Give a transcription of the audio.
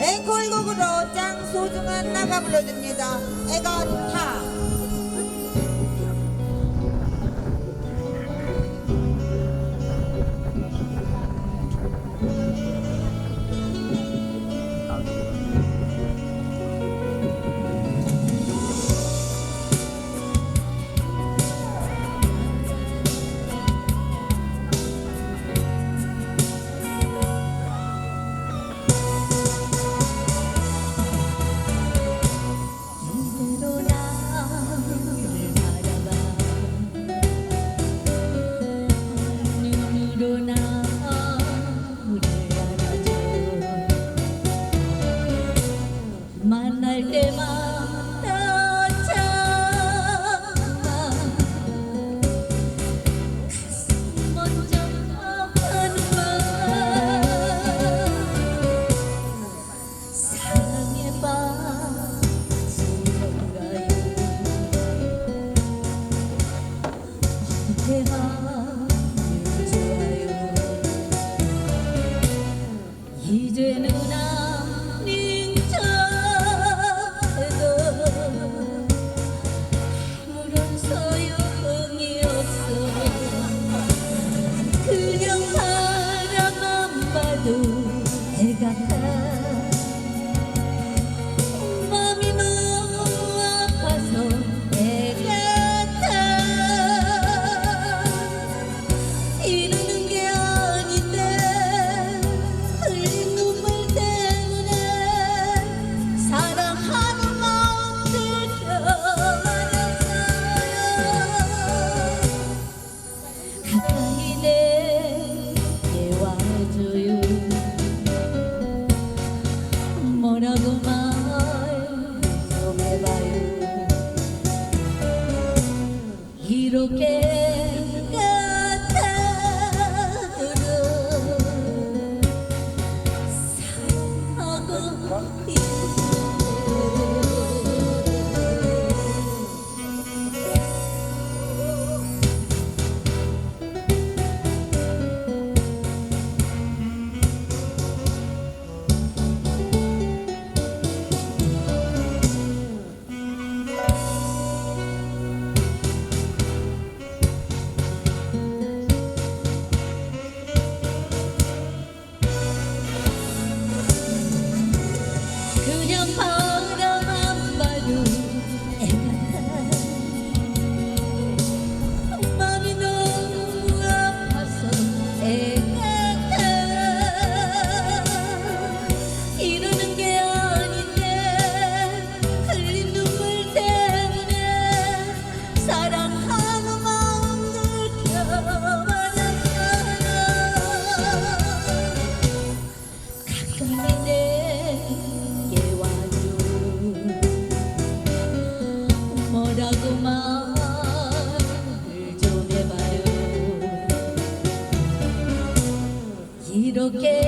앵콜곡으로 짱 소중한 나가 불러줍니다. 애가 타. 제가 좋아요 이제는 안 잊혀도 아무런 소용 이렇게 까다로운 사랑하고 있 do que